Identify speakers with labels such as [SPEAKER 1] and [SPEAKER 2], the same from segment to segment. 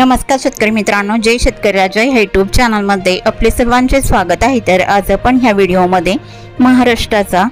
[SPEAKER 1] नमस्कार शेतकरी मित्रांनो जय शेतकरी राजा ह्या यूट्यूब चॅनलमध्ये आपले सर्वांचे स्वागत आहे. तर आज आपण ह्या व्हिडिओमध्ये महाराष्ट्राचा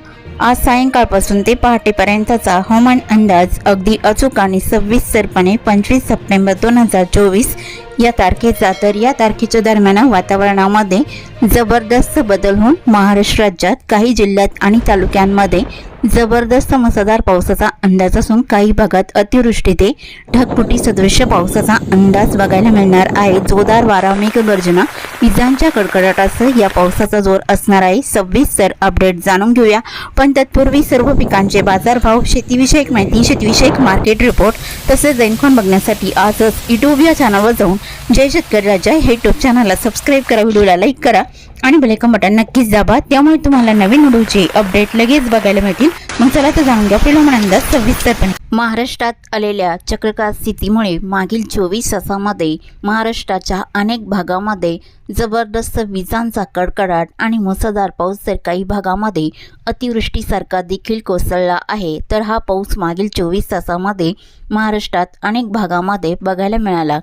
[SPEAKER 1] आज सायंकाळपासून ते पहाटेपर्यंतचा हवामान अंदाज अगदी अचूक आणि सविस्तरपणे पंचवीस सप्टेंबर दोन हजार चोवीस या तारखेचा तर या तारखेच्या दरम्यान वातावरणामध्ये जबरदस्त बदल होऊन महाराष्ट्र राज्यात काही जिल्ह्यात आणि तालुक्यांमध्ये जबरदस्त मुसळधार पावसाचा अंदाज असून काही भागात अतिवृष्टी ते ढगफुटी सदृश्य पावसाचा अंदाज बघायला मिळणार आहे. जोरदार वारा मेघगर्जना विजांच्या कडकडाटासह या पावसाचा जोर असणार आहे. सविस्तर अपडेट जाणून घेऊया. पण तत्पूर्वी सर्व पिकांचे बाजारभाव शेतीविषयक माहिती शेतीविषयक मार्केट रिपोर्ट तसेच दैनखोन बघण्यासाठी आजच युट्यूब या चॅनलवर जाऊन जय शेतकरी राजा हे युट्यूब चॅनलला सबस्क्राईब करा व्हिडिओला लाईक करा आणि बेलेकन बटन नक्कीच दाबा. त्यामुळे तुम्हाला नवीन व्हिडिओचे अपडेट लगेच बघायला मिळतील. मग चला तर जाणून घ्या आपल्याला अंदाज सविस्तरपणे महाराष्ट्रात आलेल्या चक्रकार स्थितीमुळे मागील चोवीस तासामध्ये महाराष्ट्राच्या अनेक भागामध्ये जबरदस्त विजांचा कडकडाट आणि मुसळधार पाऊस तर काही भागामध्ये अतिवृष्टीसारखा देखील कोसळला आहे. तर हा पाऊस मागील चोवीस तासामध्ये महाराष्ट्रात अनेक भागामध्ये बघायला मिळाला.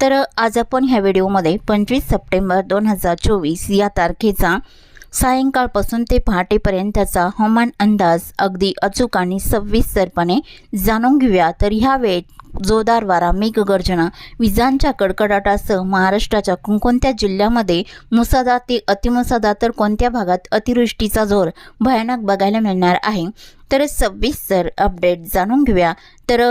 [SPEAKER 1] तर आज आपण ह्या व्हिडिओमध्ये पंचवीस सप्टेंबर दोन हजार चोवीस या तारखेचा सायंकाळपासून ते पहाटेपर्यंतचा हवामान अंदाज अगदी अचूक आणि सविस्तरपणे जाणून घेऊया. तर ह्या वेळेत जोरदार वारा मेघगर्जना विजांच्या कडकडाटासह महाराष्ट्राच्या कोणकोणत्या जिल्ह्यामध्ये मुसादा ते अतिमुसादा तर कोणत्या भागात अतिवृष्टीचा जोर भयानक बघायला मिळणार आहे? तर सविस्तर अपडेट जाणून घेऊया. तर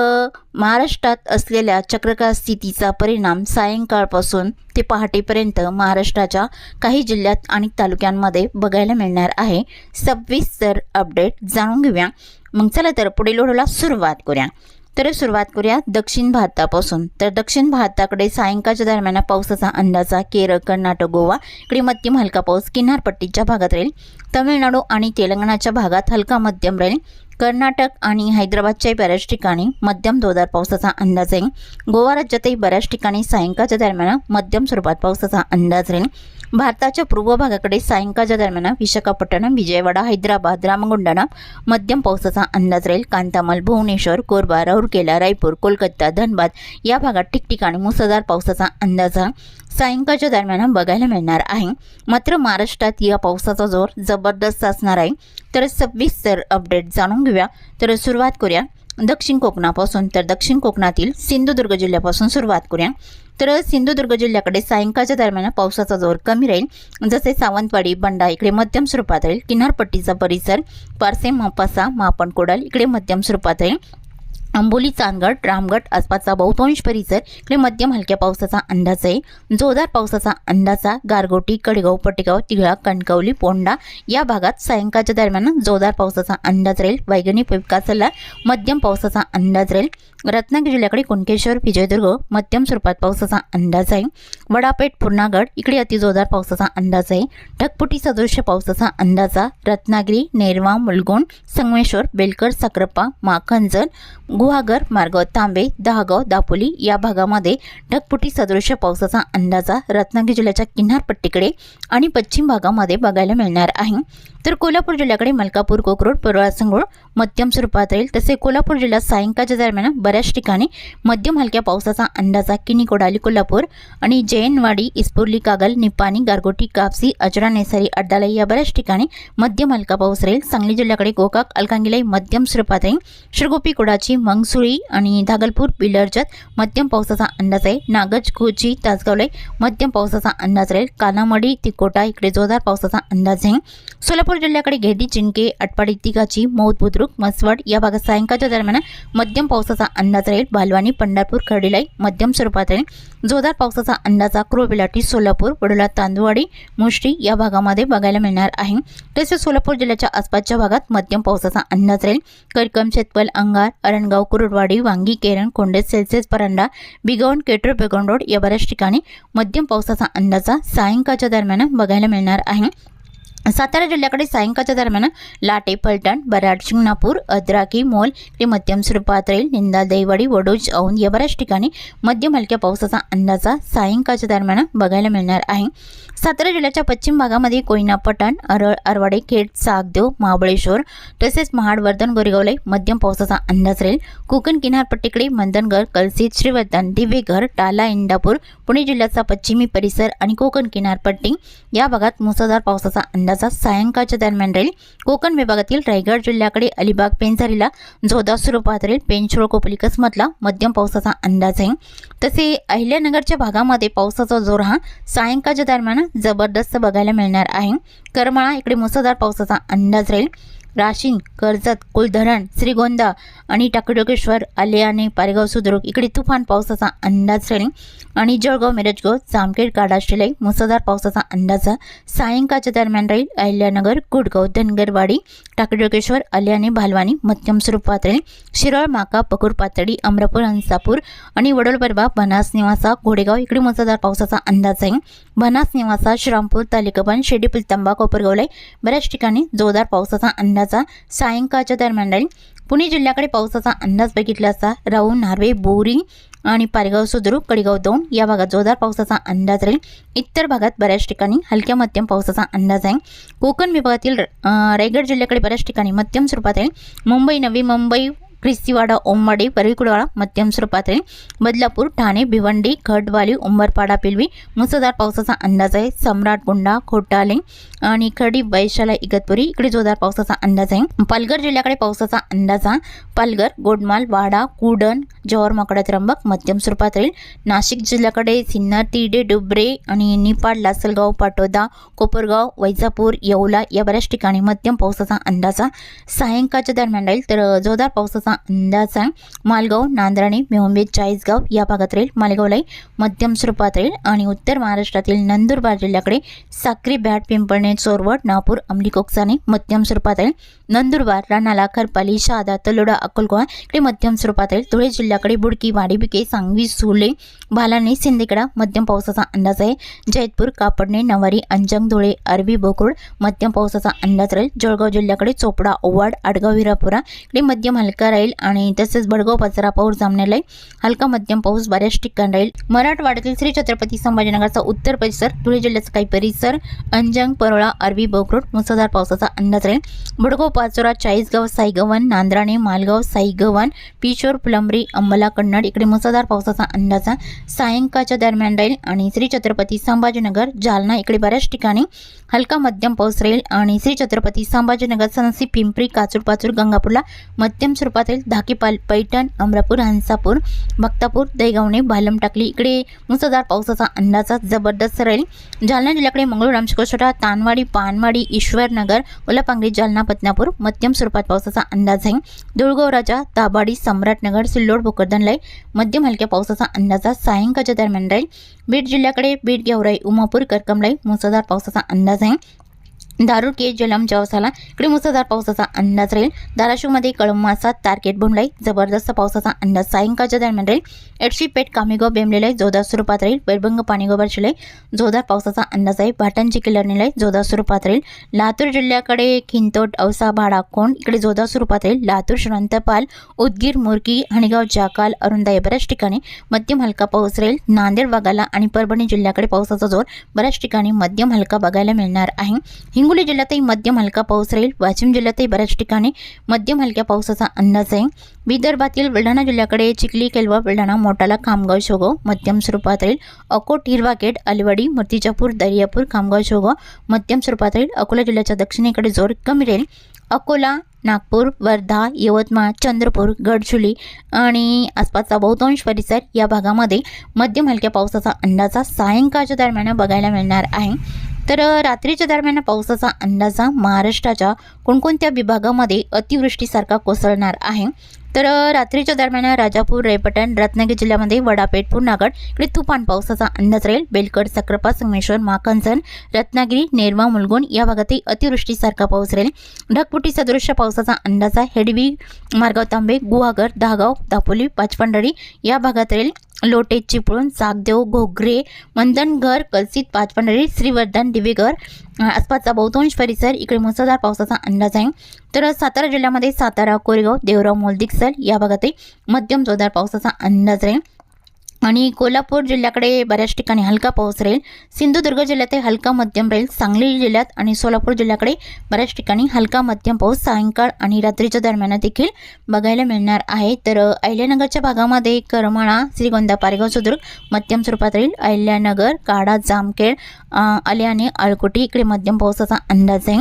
[SPEAKER 1] महाराष्ट्रात असलेल्या चक्रकार स्थितीचा परिणाम सायंकाळपासून ते पहाटेपर्यंत महाराष्ट्राच्या काही जिल्ह्यात आणि तालुक्यांमध्ये बघायला मिळणार आहे. सविस्तर अपडेट जाणून घेऊया. मग चला तर पुढील व्हिडिओला सुरुवात करूया. तर सुरुवात करूया दक्षिण भारतापासून. तर दक्षिण भारताकडे सायंकाळच्या दरम्यान पावसाचा अंदाजा केरळ कर्नाटक गोवा इकडे मध्यम हलका पाऊस किनारपट्टीच्या भागात राहील. तमिळनाडू आणि तेलंगणाच्या भागात हलका मध्यम राहील. कर्नाटक आणि हैदराबादच्याही बऱ्याच ठिकाणी मध्यम जोरदार पावसाचा अंदाज आहे गोवा राज्यातही बऱ्याच ठिकाणी सायंकाळच्या दरम्यान मध्यम स्वरूपात पावसाचा अंदाज राहील. भारताच्या पूर्व भागाकडे सायंकाळच्या दरम्यान विशाखापट्टणम विजयवाडा हैदराबाद रामगुंडाना मध्यम पावसाचा अंदाज राहील. कांतामल भुवनेश्वर कोरबा राऊरकेला रायपूर कोलकाता धनबाद या भागात ठिकठिकाणी मुसळधार पावसाचा अंदाज हा सायंकाळच्या दरम्यान बघायला मिळणार आहे. मात्र महाराष्ट्रात या पावसाचा जोर जबरदस्त असणार आहे. तर सविस्तर अपडेट जाणून घेऊया. तर सुरुवात करूया. दक्षिण कोकणापासून तर दक्षिण कोकणातील सिंधुदुर्ग जिल्ह्यापासून सुरुवात करूया. तर सिंधुदुर्ग जिल्ह्याकडे सायंकाळच्या दरम्यान पावसाचा जोर कमी राहील. जसे सावंतवाडी बंडा इकडे मध्यम स्वरूपात राहील. किनारपट्टीचा परिसर पारसे मापासा मापण कोडाल इकडे मध्यम स्वरूपात राहील. आंबोली चांदगड रामगड आसपासचा बहुतांश परिसर इकडे मध्यम हलक्या पावसाचा अंदाज आहे. जोरदार पावसाचा अंदाजा गारगोटी कडगाव पटेगाव तिघळा कणकवली पोंडा या भागात सायंकाळच्या दरम्यान जोरदार पावसाचा अंदाज राहील. वैगणी विकासाला मध्यम पावसाचा अंदाज राहील. रत्नागिरी जिल्ह्याकडे कुणकेश्वर विजयदुर्ग मध्यम स्वरूपात पावसाचा अंदाज आहे. वडापेठ पूर्णागड इकडे अतिजोरदार पावसाचा अंदाज आहे. ढकपुटी सदृश्य पावसाचा अंदाजा रत्नागिरी नेरवा मुलगोंड संगमेश्वर बेलकर साक्रप्पा माखंजन गुहागर मार्ग तांबे दहागाव दापोली या भागामध्ये ढगपुटी सदृश पावसाचा अंदाजा रत्नागिरी जिल्ह्याच्या किनारपट्टीकडे आणि पश्चिम भागामध्ये बघायला मिळणार आहे. तर कोल्हापूर जिल्ह्याकडे मलकापूर कोकरोड परवा संगोळ मध्यम स्वरूपात राहील. तसे कोल्हापूर जिल्ह्यात सायंकाळच्या दरम्यान बऱ्याच ठिकाणी मध्यम हलक्या पावसाचा अंदाजा किनी कोडाली कोल्हापूर आणि जैनवाडी इस्पुर्ली कागल निपाणी गारगोटी कापसी अजरा नेसारी अड्डालाई या बऱ्याच ठिकाणी मध्यम हलका पाऊस राहील. सांगली जिल्ह्याकडे गोकाक अलकांगिलाई मध्यम स्वरूपात राहील. श्रीगोपी कोडाची मंगसुळी आणि धागलपूर पिलरजत मध्यम पावसाचा अंदाज आहे. नागज कोची तासगावलाई मध्यम पावसाचा अंदाज राहील. कानामडी तिकोटा इकडे जोरदार पावसाचा अंदाज आहे. सोलापूर जिल्ह्याकडे घेदी चिंके अटपाडी तिघाची मौत बुद्रुक मसवड या भागात सायंकाळच्या दरम्यान मध्यम पावसाचा अंदाज राहील. बालवानी पंढरपूर खर्डीलाई मध्यम स्वरूपात राहील. जोरदार पावसाचा अंदाजा क्रोबिलाटी सोलापूर वडोला तांदुवाडी मुष्टी या भागामध्ये बघायला मिळणार आहे. तसेच सोलापूर जिल्ह्याच्या आसपासच्या भागात मध्यम पावसाचा अंदाज राहील. करकम शेतपल अंगार अरणगाव कुरुडवाडी वांगी केरण कोंडे सेल्सेस परांडा बिगवण केटर बेगोन रोड या बऱ्याच ठिकाणी मध्यम पावसाचा अंदाजा सायंकाळच्या दरम्यान बघायला मिळणार आहे. सातारा जिल्ह्याकडे सायंकाळच्या दरम्यान लाटे फलटण बराड शिंगणापूर अद्राकी मोल ते मध्यम स्वरूपात राहील निंदा दैवाडी वडोज औंध या बऱ्याच ठिकाणी मध्यम हलक्या पावसाचा अंदाजा सायंकाळच्या दरम्यान बघायला मिळणार आहे. सातारा जिल्ह्याच्या पश्चिम भागामध्ये कोयना पटण अरळ अरवाडे खेड सागदेव महाबळेश्वर तसेच महाड वर्धन मध्यम पावसाचा अंदाज राहील कोकण किनारपट्टीकडे मंदनगर कलसीत श्रीवर्धन दिवेघर टाला इंदापूर पुणे जिल्ह्याचा पश्चिमी परिसर आणि कोकण किनारपट्टी या भागात मुसळधार पावसाचा अंदाज सायंकाळच्या दरम्यान राहील. कोकण विभागातील रायगड जिल्ह्याकडे अलिबाग पेंझारीला जोरदार स्वरूपात राहील. पेंचोळ कोपली कसमतला मध्यम पावसाचा अंदाज आहे. तसे अहिल्यानगरच्या भागामध्ये पावसाचा जोर हा सायंकाळच्या दरम्यान जबरदस्त बघायला मिळणार आहे. करमाळा इकडे मुसळधार पावसाचा अंदाज राहील. राशीन कर्जत कुलधरण श्रीगोंदा आणि टाकडोकेश्वर आले आणि पारेगाव सुद्रुक इकडे तुफान पावसाचा अंदाज राहील आणि जळगाव मिरजगाव जामखेड काडाशिलाई मुसळधार पावसाचा अंदाज सायंकाळच्या दरम्यान राहील. अहिल्यानगर गुडगाव धनगरवाडी टाकडोकेश्वर आले आणि भालवानी मध्यम स्वरूपात राहील. शिरळ माका पकूर पातळी अमरापूर हंसापूर आणि वडोलपरबा बनास निवासा घोडेगाव इकडे मुसळधार पावसाचा अंदाज आहे बनास निवासा श्रामपूर तालिकाबन शेडी पिलतंबा कोपरगावलाई बऱ्याच ठिकाणी जोरदार पावसाचा अंदाजा सायंकाळच्या दरम्यान राहील. पुणे जिल्ह्याकडे पावसाचा अंदाज बघितला असता राहू नार्वे बोरी आणि पारेगाव सुद्रुक कडेगाव दोन या भागात जोरदार पावसाचा अंदाज राहील. इतर भागात बऱ्याच ठिकाणी हलक्या मध्यम पावसाचा अंदाज आहे. कोकण विभागातील रायगड जिल्ह्याकडे बऱ्याच ठिकाणी मध्यम स्वरूपात आहे मुंबई नवी मुंबई क्रिस्तीवाडा ओमवाडी परळीकुडवाडा मध्यम स्वरूपात राहील बदलापूर ठाणे भिवंडी खडवाली उंबरपाडा पिलवी मुसळधार पावसाचा अंदाज आहे सम्राट गुंडा खोटाले आणि खडी वैशाला इगतपुरी इकडे जोरदार पावसाचा अंदाज आहे पालघर जिल्ह्याकडे पावसाचा अंदाज हा पालघर गोडमाल वाडा कुडण जव्हार माकडा त्र्यंबक मध्यम स्वरूपात राहील नाशिक जिल्ह्याकडे सिन्नर तिडे डुबरे आणि निपाड लासलगाव पाटोदा कोपरगाव वैजापूर येवला या बऱ्याच ठिकाणी मध्यम पावसाचा अंदाज सायंकाळच्या दरम्यान राहील तर जोरदार पावसाचा अंदाज आहे मालगाव नांद्राणे मेहुंबे चाळीसगाव या भागात राहील मालगावलाही मध्यम स्वरूपात राहील आणि उत्तर महाराष्ट्रातील नंदुरबार जिल्ह्याकडे साक्री बॅट पिंपळणे चोरवड नागपूर अंमली कोकसाने मध्यम स्वरूपात राहील नंदुरबार राणाला खरपाली शहादा तलोडा अक्कलकोवा इकडे मध्यम स्वरूपात राहील धुळे जिल्ह्याकडे बुडकी वाडीबिके सांगवी सुले भालाने सिंदेकडा मध्यम पावसाचा अंदाज आहे. जैतपूर कापडणे नवारी अंजंग धुळे अरबी बोकुड मध्यम पावसाचा अंदाज राहील. जळगाव जिल्ह्याकडे चोपडा ओवाड आडगाव विरापुरा इकडे मध्यम हलका राहील. आणि तसेच बडगाव पाचरा पाऊस जामनेला हलका मध्यम पाऊस बऱ्याच ठिकाण राहील. मराठवाड्यातील श्री छत्रपती संभाजीनगरचा उत्तर परिसर धुळे जिल्ह्याचा काही परिसर अंजंग परोळा अरबी बोकरोड मुसळधार पावसाचा अंदाज राहील. बडगाव पाचोरा चाळीसगाव साईगव्हाण नांद्राणे मालगाव साईगव्हाण पिशोर फुलंब्री अंबला कन्नड इकडे मुसळधार पावसाचा अंदाज आहे. सायंकाळच्या दरम्यान राहील आणि श्री छत्रपती संभाजीनगर जालना इकडे बऱ्याच ठिकाणी हलका मध्यम पाऊस राहील आणि श्री छत्रपती संभाजीनगर सनसी पिंपरी काचूर पाचूर गंगापूरला मध्यम स्वरूपात राहील धाकीपाल पैठण अमरापूर हंसापूर भक्तापूर दैगावणे भालम टाकली. इकडे मुसळधार पावसाचा अंदाजा जबरदस्त राहील. जालना जिल्ह्याकडे मंगळूर रामशिकोसोटा तानवाडी पानवाडी ईश्वरनगर उलापांगरी जालना पत्नापूर मध्यम स्वरूपात पावसाचा अंदाज आहे. दुळगाव राजा दाभाडी सम्राटनगर सिल्लोड भोकरदनलाई मध्यम हलक्या पावसाचा अंदाज सायंकाळच्या दरम्यान राहील. बीड जिल्ह्याकडे बीड गेवराई उमापूर करकमलाई मुसळधार पावसाचा अंदाज आहे. दारूर के जलम जवसाला इकडे मुसळधार पावसाचा अंदाज राहील. धाराशिवमध्ये कळमासा तारकेट बुंडलाई जबरदस्त पावसाचा अंदाज सायंकाळच्या दरम्यान राहील. एडशी पेठ कामेगाव बेमलेलाई जोरदार स्वरूपात राहील. बैरभंग पाणीगोबर शिलाई जोरदार पावसाचा अंदाज आहे. भाटांची किल्लरनेलाई जोरदार स्वरूपात राहील. लातूर जिल्ह्याकडे खिंतोट औसा भाडा कोंड इकडे जोरदार स्वरूपात राहील. लातूर श्रंतपाल उदगीर मुरकी हणीगाव जाकाल अरुंदाई बऱ्याच ठिकाणी मध्यम हलका पाऊस राहील. नांदेड वाघाला आणि परभणी जिल्ह्याकडे पावसाचा जोर बऱ्याच ठिकाणी मध्यम हलका बघायला मिळणार आहे. हिंगोली जिल्ह्यातही मध्यम हलका पाऊस राहील. वाशिम जिल्ह्यातही बऱ्याच ठिकाणी मध्यम हलक्या पावसाचा अंदाज आहे. विदर्भातील बुलढाणा जिल्ह्याकडे चिखली केलवा बुलढाणा मोटाला खामगाव शोगाव मध्यम स्वरूपात राहील. अकोट हिरवागेट अलवडी मूर्तिजापूर दर्यापूर खामगाव शोगाव मध्यम स्वरूपात राहील. अकोला जिल्ह्याच्या दक्षिणेकडे जोर कमी राहील. अकोला नागपूर वर्धा यवतमाळ चंद्रपूर गडचुली आणि आसपासचा बहुतांश परिसर या भागामध्ये मध्यम हलक्या पावसाचा अंदाजा सायंकाळच्या दरम्यान बघायला मिळणार आहे. तर रात्रीच्या दरम्यान पावसाचा अंदाजा महाराष्ट्राच्या कोणकोणत्या विभागामध्ये अतिवृष्टीसारखा कोसळणार आहे? तर रात्रीच्या दरम्यान राजापूर रेपटण रत्नागिरी जिल्ह्यामध्ये वडापेठ पुरनागड इकडे तुफान पावसाचा अंदाज राहील. बेलकड सक्रापा संगमेश्वर माखनसन रत्नागिरी नेरवा मुलगुण या भागातही अतिवृष्टीसारखा पाऊस राहील. ढगपुटी सदृश्य पावसाचा अंदाज आहे. हेडवी मार्गाव तांबे गुहागर दहागाव दापोली पाचपंढरी या भागात राहील. लोटे चिपळूण सागदेव घोगरे मंदनघर कलसित पाचपंढरी श्रीवर्धन दिवेघर आसपासचा बहुतांश परिसर इकडे मुसळधार पावसाचा अंदाज आहे. तर सातारा जिल्ह्यामध्ये सातारा कोरेगाव देवराव मोलदिकसल या भागातही मध्यम जोरदार पावसाचा अंदाज आहे. आणि कोल्हापूर जिल्ह्याकडे बऱ्याच ठिकाणी हलका पाऊस राहील. सिंधुदुर्ग जिल्ह्यातही हलका मध्यम राहील. सांगली जिल्ह्यात आणि सोलापूर जिल्ह्याकडे बऱ्याच ठिकाणी हलका मध्यम पाऊस सायंकाळ आणि रात्रीच्या दरम्यान देखील बघायला मिळणार आहे. तर अहिल्यानगरच्या भागामध्ये करमाळा श्रीगोंदा पारेगाव सुदुर्ग मध्यम स्वरूपात राहील. अहिल्यानगर काडा जामखेड आल्याने अळकोटी इकडे मध्यम पावसाचा अंदाज आहे.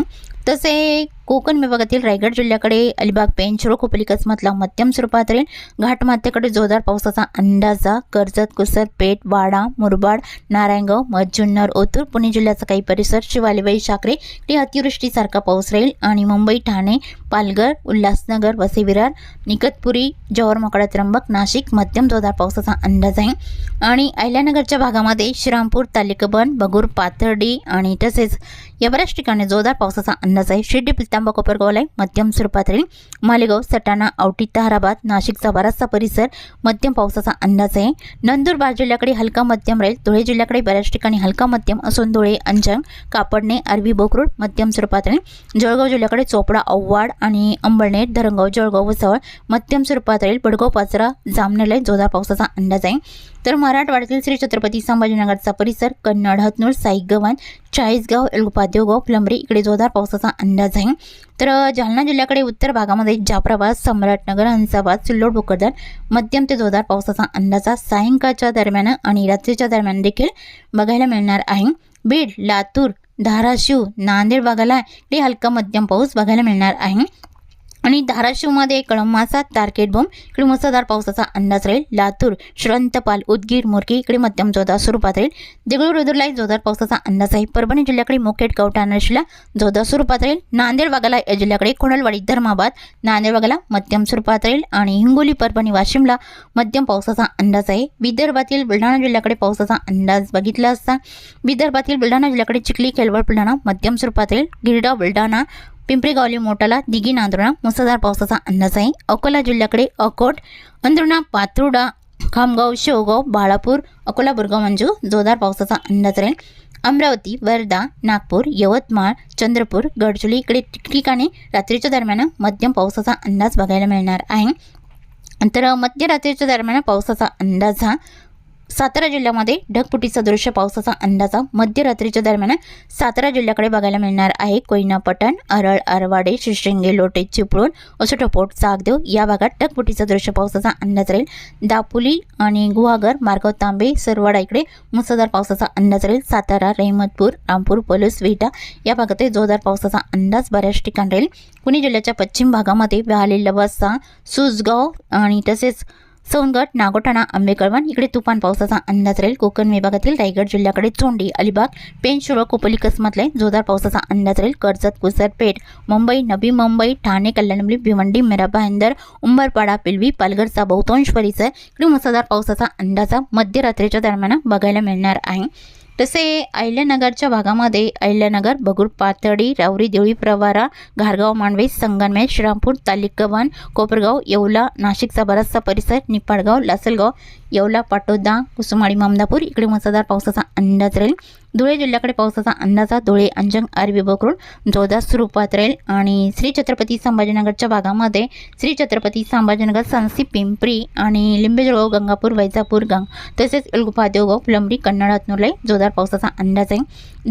[SPEAKER 1] तसे कोकण विभागातील रायगड जिल्ह्याकडे अलिबाग पेंच रो खोपली कसमतला मध्यम स्वरूपात राहील घाटमाथ्याकडे जोरदार पावसाचा अंदाजा कर्जत कुसर पेठ वाडा मुरबाड नारायणगाव मधजुन्नर ओतूर पुणे जिल्ह्याचा काही परिसर शिवालीबाई साखरे इकडे अतिवृष्टीसारखा पाऊस राहील आणि मुंबई ठाणे पालघर उल्हासनगर वसेविरार निकतपुरी जव्हार त्र्यंबक नाशिक मध्यम जोरदार पावसाचा अंदाज आहे. आणि अहिल्यानगरच्या भागामध्ये श्रीरामपूर तालिकबन बगूर पाथर्डी आणि तसेच या बऱ्याच ठिकाणी जोरदार पावसाचा अंदाज आहे शिर्डी पिलतांबा कोपरगावला मध्यम स्वरूपात राहील मालेगाव सटाणा औटी ताराबाद नाशिकचा बराचसा परिसर मध्यम पावसाचा अंदाज आहे नंदुरबार जिल्ह्याकडे हलका मध्यम राहील धुळे जिल्ह्याकडे बऱ्याच ठिकाणी हलका मध्यम असून धुळे अंजंग कापडणे अरबी बोकरूड मध्यम स्वरूपात राहील जळगाव जिल्ह्याकडे चोपडा औवाड आणि अंबळनेर धरणगाव जळगाव वसवळ मध्यम स्वरूपात राहील बडगाव पाचरा जामनेरला जोरदार पावसाचा अंदाज आहे तर मराठवाड्यातील श्री छत्रपती संभाजीनगरचा परिसर कन्नड हतनूर साईगव्हाण चाळीसगाव एलुपादेवगाव देवगाव इकडे जोरदार पावसाचा अंदाज आहे. तर जालना जिल्ह्याकडे उत्तर भागामध्ये जाफराबाद सम्राटनगर हंसाबाद सिल्लोड भोकरदन मध्यम ते जोरदार पावसाचा अंदाज सायंकाळच्या दरम्यान आणि रात्रीच्या दरम्यान देखील बघायला मिळणार आहे. बीड लातूर धाराशिव नांदेड भागाला इकडे हलका मध्यम पाऊस बघायला मिळणार आहे. आणि धाराशिवमध्ये कळंबासा तारकेट बॉम्ब इकडे मुसळधार पावसाचा अंदाज राहील. लातूर श्रंतपाल उदगीर मोरकी इकडे मध्यम जोरदार स्वरूपात राहील. देगलूर रुद्रला जोरदार पावसाचा अंदाज आहे. परभणी जिल्ह्याकडे मुखेड कवठा नशिला जोरदार स्वरूपात राहील. नांदेड भागाला या जिल्ह्याकडे कोणलवाडी धर्माबाद नांदेड भागाला मध्यम स्वरूपात राहील. आणि हिंगोली परभणी वाशिमला मध्यम पावसाचा अंदाज आहे. विदर्भातील बुलढाणा जिल्ह्याकडे पावसाचा अंदाज बघितला असता. विदर्भातील बुलढाणा जिल्ह्याकडे चिखली खेळवड बुलढाणा मध्यम स्वरूपात राहील. गिरडा बुलढाणा पिंपरी गावली मोटाला दिघी नांदुर्णा मुसळधार पावसाचा अंदाज आहे. अकोला जिल्ह्याकडे अकोट अंदुर्णा पात्रुडा खामगाव शेवगाव बाळापूर अकोला बुरगाव मंजू जोरदार पावसाचा अंदाज राहील. अमरावती वर्धा नागपूर यवतमाळ चंद्रपूर गडचुली इकडे ठिकठिकाणी रात्रीच्या दरम्यान मध्यम पावसाचा अंदाज बघायला मिळणार आहे. तर मध्यरात्रीच्या दरम्यान पावसाचा अंदाज हा सातारा जिल्ह्यामध्ये ढगफुटी दृश्य पावसाचा अंदाजा मध्यरात्रीच्या दरम्यान सातारा जिल्ह्याकडे बघायला मिळणार आहे. कोयना पटण अरळ आरवाडे शिशिंगे लोटे चिपळूण असोटपोट चाकदेव या भागात ढगफुटी दृश्य पावसाचा अंदाज राहील. दापोली आणि गुहागर मार्गाव तांबे सरवाडा इकडे मुसळधार पावसाचा अंदाज राहील. सातारा रहिमतपूर रामपूर पलूस विटा या भागातही जोरदार पावसाचा अंदाज बऱ्याच ठिकाणी राहील. पुणे जिल्ह्याच्या पश्चिम भागामध्ये व्याहाली लवासा सुसगाव आणि तसेच सोनगड नागोठाणा आंबेकळवण इकडे तुफान पावसाचा अंदाज राहील. कोकण विभागातील रायगड जिल्ह्याकडे चोंडी अलिबाग पेंचुळ कोपली कसमतले जोरदार पावसाचा अंदाज राहील. कर्जत कुसरपेठ मुंबई नवी मुंबई ठाणे कल्याणमुली भिवंडी मिरा भाईंदर उंबरपाडा पिलवी पालघरचा बहुतांश परिसर इकडे मुसळधार पावसाचा अंदाज मध्यरात्रीच्या दरम्यान बघायला मिळणार आहे. तसे अहिल्यानगरच्या भागामध्ये अहिल्यानगर बगूर पातळी रावरी देवळी प्रवारा घारगाव मांडवे संगमनेर श्रीरामपूर तालिकवन कोपरगाव येवला नाशिकचा बराचसा परिसर निपाडगाव लासलगाव येवला पाटोदा कुसुमाडी मामदापूर. इकडे मुसळधार पावसाचा अंदाज राहील. धुळे जिल्ह्याकडे पावसाचा अंदाजा धुळे अंजंग आरबी बकरून जोरदार स्वरूपात राहील. आणि श्री छत्रपती संभाजीनगरच्या भागामध्ये श्री छत्रपती संभाजीनगर सांसी पिंपरी आणि लिंबेजळगाव गंगापूर वैजापूर गंग तसेच एलगुफा देवगाव फुलंबरी कन्नड हातनुरलाई जोरदार पावसाचा अंदाज आहे.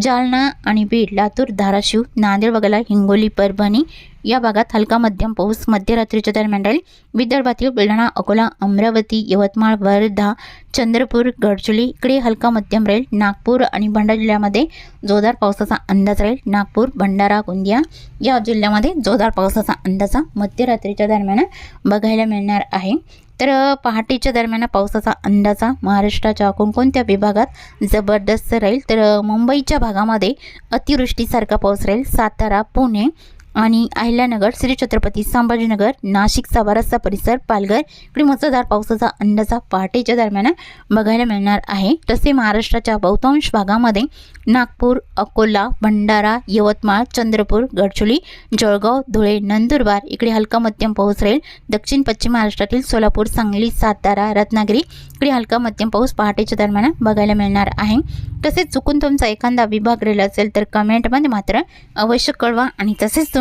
[SPEAKER 1] जालना आणि बीड लातूर धाराशिव नांदेड वगैरे हिंगोली परभणी या भागात हलका मध्यम पाऊस मध्यरात्रीच्या दरम्यान राहील. विदर्भातील बुलढाणा अकोला अमरावती यवतमाळ वर्धा चंद्रपूर गडचिरोली इकडे हलका मध्यम राहील. नागपूर आणि भंडारा जिल्ह्यामध्ये जोरदार पावसाचा अंदाज राहील. नागपूर भंडारा गोंदिया या जिल्ह्यामध्ये जोरदार पावसाचा अंदाजा मध्यरात्रीच्या दरम्यान बघायला मिळणार आहे. तर पहाटेच्या दरम्यान पावसाचा अंदाजा महाराष्ट्राच्या कोणकोणत्या विभागात जबरदस्त राहील? तर मुंबईच्या भागामध्ये अतिवृष्टीसारखा पाऊस राहील. सातारा पुणे आणि अहिल्यानगर श्री छत्रपती संभाजीनगर नाशिकचा बराचसा परिसर पालघर इकडे मुसळधार पावसाचा अंदाजा पहाटेच्या दरम्यान बघायला मिळणार आहे. तसे महाराष्ट्राच्या बहुतांश भागामध्ये नागपूर अकोला भंडारा यवतमाळ चंद्रपूर गडचोली जळगाव धुळे नंदुरबार इकडे हलका मध्यम पाऊस राहील. दक्षिण पश्चिम महाराष्ट्रातील सोलापूर सांगली सातारा रत्नागिरी इकडे हलका मध्यम पाऊस पहाटेच्या दरम्यान बघायला मिळणार आहे. तसेच चुकून तुमचा एखादा विभाग राहिला असेल तर कमेंटमध्ये मात्र अवश्य कळवा आणि तसेच